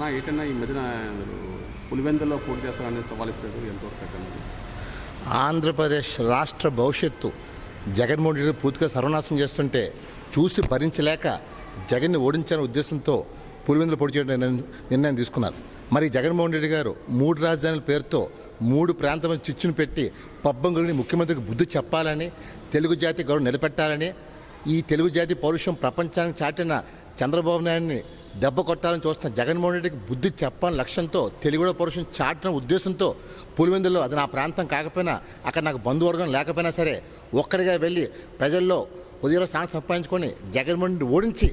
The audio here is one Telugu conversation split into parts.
నా ఏంటన్నా ఈ మధ్యన పులివెందులో పోటీ చేస్తారని సవాల్ ఇస్తారు ఎంతవరకు ఆంధ్రప్రదేశ్ రాష్ట్ర భవిష్యత్తు. జగన్మోహన్ రెడ్డి పూర్తిగా సర్వనాశనం చేస్తుంటే చూసి భరించలేక జగన్ని ఓడించాలనే ఉద్దేశంతో పులివెందులు పొడి చేయడం నిర్ణయం- నిర్ణయం తీసుకున్నారు. మరి జగన్మోహన్ రెడ్డి గారు మూడు రాజధానుల పేరుతో మూడు ప్రాంతం చిచ్చును పెట్టి పబ్బం గురించి ముఖ్యమంత్రికి బుద్ధి చెప్పాలని తెలుగు జాతి గౌరవం నిలబెట్టాలని ఈ తెలుగు జాతి పౌరుషం ప్రపంచానికి చాటిన చంద్రబాబు నాయుడిని దెబ్బ కొట్టాలని చూస్తున్న జగన్మోహన్ రెడ్డికి బుద్ధి చెప్పాలని లక్ష్యంతో తెలుగులో పౌరుషం చాటిన ఉద్దేశంతో పులివెందులో అది నా ప్రాంతం కాకపోయినా అక్కడ నాకు బంధువర్గం లేకపోయినా సరే ఒక్కడిగా వెళ్ళి ప్రజల్లో ఉదయం స్థానం సంపాదించుకొని జగన్మోహన్ రెడ్డి ఓడించి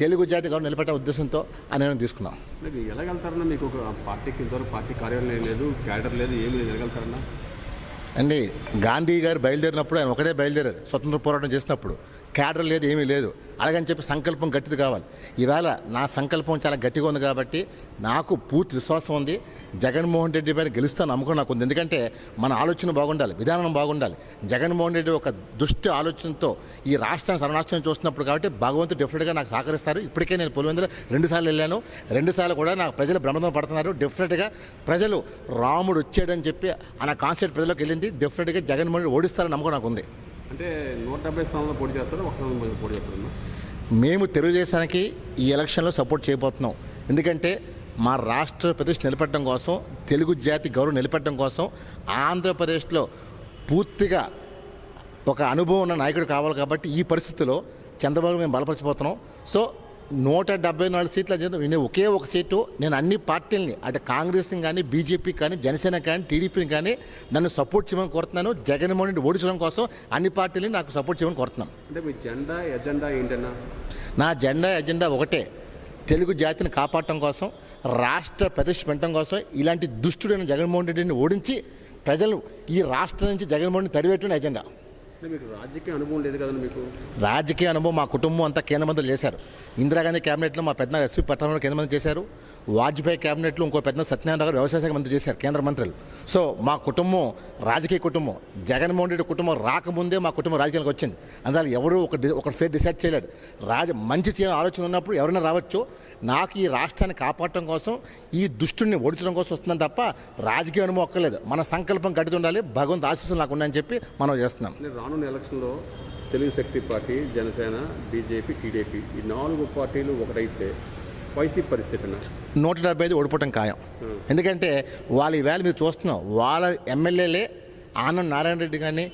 తెలుగు జాతి గౌరవం నిలబెట్టే ఉద్దేశంతో ఆ నిర్ణయం తీసుకున్నాం. అంటే ఎలా వెళ్తారన్నా మీకు ఒక పార్టీకి ఇంతవరకు పార్టీ కార్యాలయం లేదు క్యాడర్ లేదు ఏమి లేదు వెళ్ళగలుగుతారన్నా అండి గాంధీ గారు బయలుదేరినప్పుడు ఆయన ఒకటే బయలుదేరారు. స్వతంత్ర పోరాటం చేసినప్పుడు. క్యాడర్ లేదు ఏమీ లేదు. అలాగని చెప్పి సంకల్పం గట్టిది కావాలి. ఈవేళ నా సంకల్పం చాలా గట్టిగా ఉంది కాబట్టి నాకు పూర్తి విశ్వాసం ఉంది. జగన్మోహన్ రెడ్డి పైన గెలుస్తాను నమ్మకం నాకు ఉంది ఎందుకంటే మన ఆలోచన బాగుండాలి విధానం బాగుండాలి. జగన్మోహన్ రెడ్డి ఒక దుష్టి ఆలోచనతో ఈ రాష్ట్రాన్ని సర్వనాశనం చూస్తున్నప్పుడు కాబట్టి భగవంతుడు డెఫినెట్గా నాకు సహకరిస్తారు. ఇప్పటికే నేను పులివెందులో రెండుసార్లు వెళ్ళాను. రెండుసార్లు కూడా నాకు ప్రజలు బ్రహ్మదం పడుతున్నారు. డెఫినెట్గా ప్రజలు రాముడు వచ్చాడని చెప్పి అన్న కాన్సెప్ట్ ప్రజలకు వెళ్ళింది. డెఫినెట్గా జగన్మోహన్ రెడ్డి ఓడిస్తారని నమ్మకం నాకు ఉంది అంటే నూట డెబ్బై పోటీ చేస్తారు? ఒక స్థానంలో పోటీ చేస్తారన్నా మేము తెలుగుదేశానికి ఈ ఎలక్షన్లో సపోర్ట్ చేయబోతున్నాం. ఎందుకంటే మా రాష్ట్ర ప్రదేశ్ నిలబెట్టడం కోసం తెలుగు జాతి గౌరవం నిలబెట్టడం కోసం ఆంధ్రప్రదేశ్లో పూర్తిగా ఒక అనుభవం ఉన్న నాయకుడు కావాలి కాబట్టి ఈ పరిస్థితిలో చంద్రబాబు మేము బలపరచిపోతున్నాం సో నూట డెబ్బై నాలుగు సీట్ల నేను ఒకే ఒక సీటు. నేను అన్ని పార్టీలని అంటే కాంగ్రెస్ని కానీ బీజేపీ కానీ జనసేన కానీ టీడీపీని కానీ నన్ను సపోర్ట్ చేయమని కోరుతున్నాను. జగన్మోహన్ రెడ్డి ఓడించడం కోసం అన్ని పార్టీలని నాకు సపోర్ట్ చేయమని కోరుతున్నాను అంటే మీ జెండా ఎజెండా ఏంటన్నా? నా జెండా ఎజెండా ఒకటే. తెలుగు జాతిని కాపాడటం కోసం రాష్ట్ర ప్రతిష్ట పెట్టడం కోసం ఇలాంటి దుష్టుడైన జగన్మోహన్ రెడ్డిని ఓడించి ప్రజలు ఈ రాష్ట్రం నుంచి జగన్మోహన్ తరివేయటం ఎజెండా. మీకు రాజకీయ అనుభవం లేదు మీకు? రాజకీయ అనుభవం మా కుటుంబం అంతా కేంద్ర మంత్రులు చేశారు. ఇందిరాగాంధీ క్యాబినెట్లో మా పెద్ద ఎస్పీ పట్టణంలో కేంద్ర మంత్రి చేశారు. వాజ్పేయి క్యాబినెట్లో ఇంకో పెద్ద సత్యనారాయణ గారు వ్యవసాయ శాఖ మంత్రి చేశారు కేంద్ర మంత్రులు. సో మా కుటుంబం రాజకీయ కుటుంబం జగన్మోహన్ రెడ్డి కుటుంబం రాకముందే మా కుటుంబం రాజకీయాలకు వచ్చింది. అందువల్ల ఎవరు ఒక డి- ఒక ఫేర్ డిసైడ్ చేయలేడు. రాజ మంచి చేయాలని ఆలోచన ఉన్నప్పుడు ఎవరైనా రావచ్చు నాకు ఈ రాష్ట్రాన్ని కాపాడటం కోసం ఈ దుష్టుడిని ఓడించడం కోసం వస్తుందని తప్ప రాజకీయ అనుభవం ఒక్కలేదు. మన సంకల్పం గట్టిగా ఉండాలి భగవంతు ఆశీస్సులు నాకు ఉన్నాయని చెప్పి మనం చేస్తున్నాం. రానున్న ఎలక్షన్లో Telugu Shakti party Janasena BJP TDP ఈ నాలుగు పార్టీలు ఒకటైతే వైసీపీ పరిస్థితి నూట డెబ్బై ఐదు ఓడిపోవటం ఖాయం. ఎందుకంటే వాళ్ళ ఈవేళ మీరు చూస్తున్నాం వాళ్ళ ఎమ్మెల్యేలే ఆనంద్ నారాయణ రెడ్డి కానీ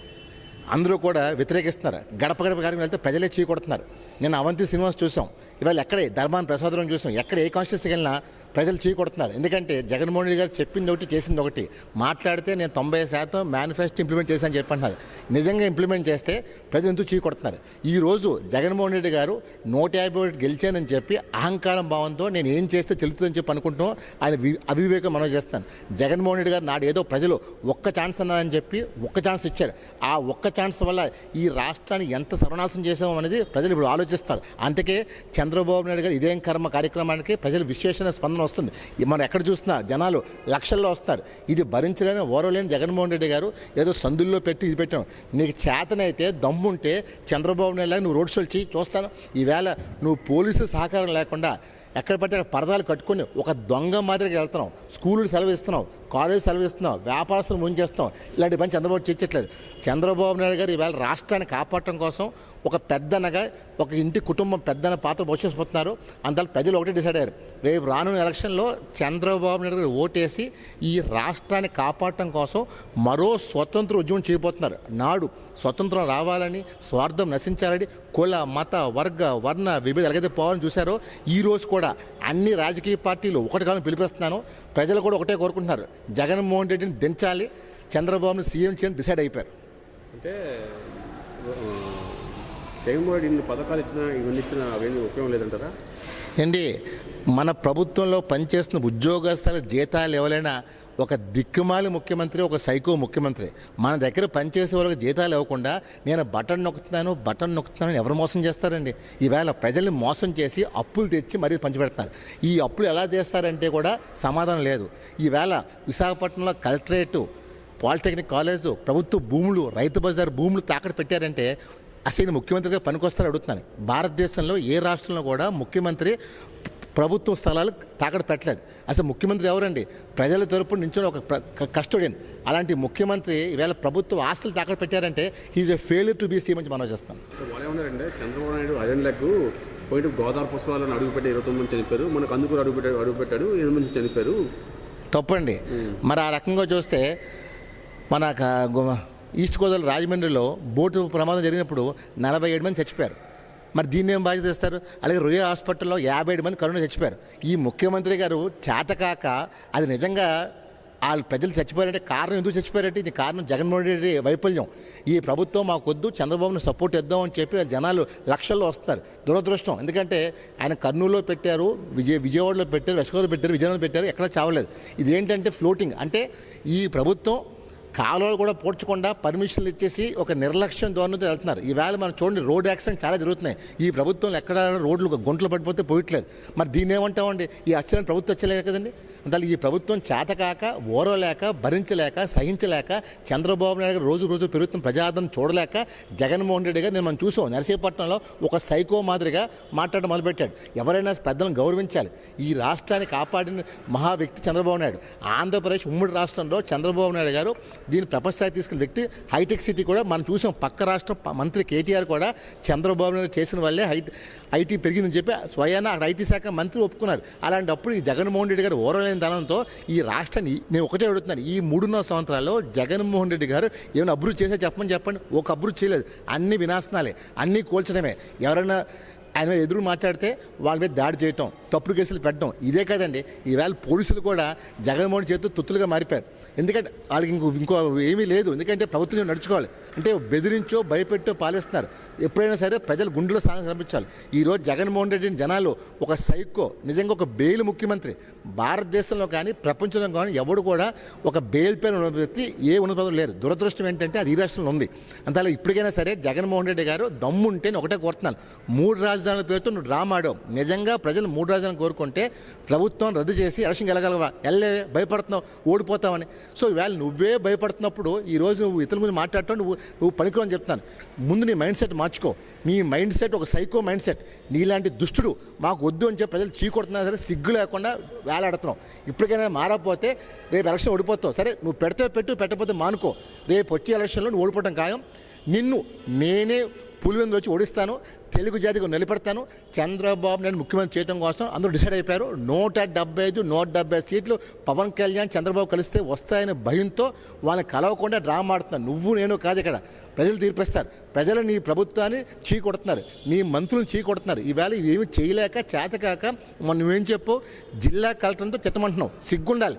అందరూ కూడా వ్యతిరేకిస్తున్నారు. గడప గడప కార్యక్రమం వెళ్తే ప్రజలే చీకొడుతున్నారు నేను అవంతి సినిమాస్ చూసాం. ఇవాళ ఎక్కడే ధర్మాన్ ప్రసాదరం చూసాం. ఎక్కడ ఏ కాన్స్టిట్యూన్సీకి వెళ్ళినా ప్రజలు చీకొడుతున్నారు ఎందుకంటే జగన్మోహన్ రెడ్డి గారు చెప్పింది ఒకటి చేసింది ఒకటి. మాట్లాడితే నేను తొంభై శాతం మేనిఫెస్టో ఇంప్లిమెంట్ చేశాను చెప్పంటున్నారు. నిజంగా ఇంప్లిమెంట్ చేస్తే ప్రజలు ఎందుకు చీకొడుతున్నారు ఈరోజు ఈ రోజు జగన్మోహన్ రెడ్డి గారు నూట యాభై ఒకటి గెలిచానని చెప్పి అహంకారం భావంతో నేను ఏం చేస్తే చెల్లుతుందని చెప్పి అనుకుంటున్నాం ఆయన వి- అవివేకం మనం చేస్తాను. జగన్మోహన్ రెడ్డి గారు నాడు ఏదో ప్రజలు ఒక్క ఛాన్స్ అన్నారని చెప్పి ఒక్క ఛాన్స్ ఇచ్చారు. ఆ ఒక్క ఛాన్స్ వల్ల ఈ రాష్ట్రాన్ని ఎంత సర్వనాశనం చేసామో అనేది ప్రజలు ఇప్పుడు ఆలోచిస్తారు. అందుకే చంద్రబాబు నాయుడు గారు ఇదేం కర్మ కార్యక్రమానికి ప్రజలు విశేషణ స్పందన వస్తుంది. మనం ఎక్కడ చూసినా జనాలు లక్షల్లో వస్తారు. ఇది భరించలేని ఓరలేని జగన్మోహన్ రెడ్డి గారు ఏదో సందుల్లో పెట్టి ఇది పెట్టాం. నీకు చేతనైతే దమ్ముంటే చంద్రబాబు నాయుడు లాగా నువ్వు రోడ్ షోలు చేయి చూస్తాను. ఈవేళ నువ్వు పోలీసు సహకారం లేకుండా ఎక్కడ పడితే అక్కడ పరదాలు కట్టుకొని ఒక దొంగ మాదిరిగా వెళ్తున్నావు. స్కూళ్ళు సెలవు ఇస్తున్నావు కాలేజ్ సెలవు ఇస్తున్నావు వ్యాపారస్తులు ముంచేస్తాం ఇలాంటి పని చంద్రబాబు చేయట్లేదు చంద్రబాబు నాయుడు గారు ఈవేళ రాష్ట్రాన్ని కాపాడటం కోసం ఒక పెద్దనగా ఒక ఇంటి కుటుంబం పెద్దన పాత్ర పోషిస్తున్నారు అందువల్ల ప్రజలు ఒకటే డిసైడ్ అయ్యారు. రేపు రానున్న ఎలక్షన్లో చంద్రబాబు నాయుడు గారు ఓటేసి ఈ రాష్ట్రాన్ని కాపాడటం కోసం మరో స్వతంత్ర ఉద్యమం చేయబోతున్నారు. నాడు స్వతంత్రం రావాలని స్వార్థం నశించాలని కుల మత వర్గ వర్ణ విభేద ఎలాగైతే పోవాలని చూశారో ఈ రోజు కూడా అన్ని రాజకీయ పార్టీలు ఒకటి కావాలని పిలిపిస్తున్నాను. ప్రజలు కూడా ఒకటే కోరుకుంటున్నారు. జగన్మోహన్ రెడ్డిని దించాలి. చంద్రబాబుని సీఎం చేయని డిసైడ్ అయిపోయారు. అంటే జగన్మోహన్ ఇన్ని పథకాలు ఇచ్చినా ఇవన్నీ ఇచ్చినా అవన్నీ ఉపయోగం లేదంటారా? ఏంటి? మన ప్రభుత్వంలో పనిచేస్తున్న ఉద్యోగస్తుల జీతాలు ఎవరైనా ఒక దిక్కుమాలి ముఖ్యమంత్రి ఒక సైకో ముఖ్యమంత్రి. మన దగ్గర పనిచేసే వాళ్ళకి జీతాలు ఇవ్వకుండా నేను బటన్ నొక్కుతున్నాను బటన్ నొక్కుతున్నాను ఎవరు మోసం చేస్తారండి? ఈవేళ ప్రజల్ని మోసం చేసి అప్పులు తెచ్చి మరీ పంచిపెడతారు ఈ అప్పులు ఎలా చేస్తారంటే కూడా సమాధానం లేదు. ఈవేళ విశాఖపట్నంలో కలెక్టరేటు పాలిటెక్నిక్ కాలేజ్ ప్రభుత్వ భూములు రైతు బజార్ భూములు తాకట్టు పెట్టారంటే అసలు ఈయన ముఖ్యమంత్రిగా పనికొస్తారని అడుగుతున్నాను. భారతదేశంలో ఏ రాష్ట్రంలో కూడా ముఖ్యమంత్రి ప్రభుత్వ స్థలాలు తాకడ పెట్టలేదు. అసలు ముఖ్యమంత్రి ఎవరండి? ప్రజల తరపున నించుని ఒక కస్టోడియన్. అలాంటి ముఖ్యమంత్రి ఈవేళ ప్రభుత్వ ఆస్తులు తాకడ పెట్టారంటే he's a failure to be see మంచి మనం చేస్తాం. చంద్రబాబు నాయుడు లెగ్ పోయిన గోదావరి పుష్పాలను అడుగుపెట్టి ఇరవై తొమ్మిది మంది చనిపోయారు. మనకు అందుకు అడుగుపెట్టాడు అడుగుపెట్టాడు ఎనిమిది మంది చనిపోయారు. తప్పండి. మరి ఆ రకంగా చూస్తే మన ఈస్ట్ గోదావరి రాజమండ్రిలో బోటు ప్రమాదం జరిగినప్పుడు నలభై ఏడు మంది చచ్చిపోయారు. మరి దీన్ని ఏం బాధ్యత చేస్తారు? అలాగే రొయ్య హాస్పిటల్లో యాభై ఏడు మంది కరోనా చచ్చిపోయారు. ఈ ముఖ్యమంత్రి గారు చేతకాక అది నిజంగా వాళ్ళు ప్రజలు చచ్చిపోయారంటే కారణం ఎందుకు చచ్చిపోయారంటే ఇది కారణం జగన్మోహన్ రెడ్డి వైఫల్యం. ఈ ప్రభుత్వం మాకొద్దు చంద్రబాబును సపోర్ట్ ఇద్దాం అని చెప్పి జనాలు లక్షల్లో వస్తారు దురదృష్టం. ఎందుకంటే ఆయన కర్నూలులో పెట్టారు విజయ విజయవాడలో పెట్టారు వెస్కోలో పెట్టారు విజయనగరంలో పెట్టారు ఎక్కడ చావలేదు. ఇది ఏంటంటే ఫ్లోటింగ్. అంటే ఈ ప్రభుత్వం కాలువలు కూడా పోడ్చకుండా పర్మిషన్లు ఇచ్చేసి ఒక నిర్లక్ష్యం ధోరణితో వెళ్తున్నారు. ఈవేళ మనం చూడండి రోడ్ యాక్సిడెంట్ చాలా జరుగుతున్నాయి. ఈ ప్రభుత్వం ఎక్కడ రోడ్లు గుంటలు పడిపోతే పోయట్లేదు. మరి దీన్ని ఏమంటామండి? ఈ అచ్చలని ప్రభుత్వం వచ్చలేక కదండి? అందువల్ల ఈ ప్రభుత్వం చేతకాక ఓరలేక భరించలేక సహించలేక చంద్రబాబు నాయుడు గారు రోజు రోజు పెరుగుతున్న ప్రజాదరణ చూడలేక జగన్మోహన్ రెడ్డి గారు నేను మనం చూసాం. నరసీపట్నంలో ఒక సైకో మాదిరిగా మాట్లాడడం మొదలుపెట్టాడు. ఎవరైనా పెద్దలను గౌరవించాలి. ఈ రాష్ట్రాన్ని కాపాడిన మహా వ్యక్తి చంద్రబాబు నాయుడు. ఆంధ్రప్రదేశ్ ఉమ్మడి రాష్ట్రంలో చంద్రబాబు నాయుడు గారు దీన్ని ప్రపంచ స్థాయి తీసుకున్న వ్యక్తి హైటెక్ సిటీ కూడా మనం చూసాం. పక్క రాష్ట్రం మంత్రి కేటీఆర్ కూడా చంద్రబాబు నాయుడు చేసిన వల్లే హై ఐటీ పెరిగిందని చెప్పి స్వయాన అక్కడ ఐటీ శాఖ మంత్రి ఒప్పుకున్నారు. అలాంటప్పుడు ఈ జగన్మోహన్ రెడ్డి గారు ఓరలేని ధనంతో ఈ రాష్ట్రాన్ని నేను ఒకటే అడుగుతున్నాను ఈ మూడున్నర సంవత్సరాల్లో జగన్మోహన్ రెడ్డి గారు ఏమైనా అభివృద్ధి చేసే చెప్పమని చెప్పండి. ఒక అభివృద్ధి చేయలేదు. అన్ని వినాశనాలే అన్నీ కూల్చడమే. ఎవరైనా ఆయన ఎదురు మాట్లాడితే వాళ్ళ మీద దాడి చేయటం తప్పుడు కేసులు పెట్టడం ఇదే కదండి. ఈవేళ పోలీసులు కూడా జగన్మోహన్ చేతితో తొత్తులుగా మారిపోయారు. ఎందుకంటే వాళ్ళకి ఇంకో ఇంకో ఏమీ లేదు. ఎందుకంటే ప్రభుత్వం నడుచుకోవాలి. అంటే బెదిరించో భయపెట్టో పాలిస్తున్నారు. ఎప్పుడైనా సరే ప్రజలు గుండెలో స్థానం కనిపించాలి ఈరోజు జగన్మోహన్ రెడ్డిని జనాలు ఒక సైకో నిజంగా ఒక బెయిల్ ముఖ్యమంత్రి. భారతదేశంలో కానీ ప్రపంచంలో కానీ ఎవడు కూడా ఒక బెయిల్ పైన ఉన్న వ్యక్తి ఏ ఉన్నత పదవి లేరు. దురదృష్టం ఏంటంటే అది ఈ రాష్ట్రంలో ఉంది. అంతలో ఇప్పటికైనా సరే జగన్మోహన్ రెడ్డి గారు దమ్ముంటే నేను ఒకటే కోరుతున్నాను. మూడు రాజధానుల పేరుతో నువ్వు రామాడో నిజంగా ప్రజలు మూడు రాజధానులు కోరుకుంటే ప్రభుత్వం రద్దు చేసి ఎలక్షన్కి వెళ్ళగలవా వెళ్ళే భయపడుతున్నావు ఓడిపోతావని. సో ఇవాళ నువ్వే భయపడుతున్నప్పుడు ఈ రోజు నువ్వు ఇతరుల గురించి మాట్లాడటం నువ్వు నువ్వు పనికిరో అని చెప్తాను ముందు నీ మైండ్ సెట్ మార్చుకో. నీ మైండ్ సెట్ ఒక సైకో మైండ్ సెట్. నీలాంటి దుష్టుడు మాకు వద్దు అని చెప్పి ప్రజలు చీకొడుతున్నా సరే సిగ్గు లేకుండా వేలాడుతున్నాం ఇప్పటికైనా మారకపోతే రేపు ఎలక్షన్ ఓడిపోతావు. సరే నువ్వు పెడితే పెట్టు పెట్టకపోతే మానుకో. రేపు వచ్చే ఎలక్షన్లో నువ్వు ఓడిపోవడం ఖాయం. నిన్ను నేనే పులివెందులు వచ్చి ఓడిస్తాను తెలుగు జాతికి నిలబెడతాను చంద్రబాబు నాయుడు ముఖ్యమంత్రి చేయడం కోసం అందరూ డిసైడ్ అయిపోయారు. నూట డెబ్బై ఐదు నూట డెబ్బై సీట్లు పవన్ కళ్యాణ్ చంద్రబాబు కలిస్తే వస్తాయనే భయంతో వాళ్ళని కలవకుండా డ్రామా ఆడుతున్నారు. నువ్వు నేను కాదు ఇక్కడ. ప్రజలు తీర్పిస్తారు. ప్రజలు నీ ప్రభుత్వాన్ని చీకొడుతున్నారు నీ మంత్రులను చీకొడుతున్నారు ఈవేళ ఇవేమి చేయలేక చేతకాక మనం నువ్వేం చెప్పు? జిల్లా కలెక్టర్తో తిట్టమంటున్నావు. సిగ్గుండాలి.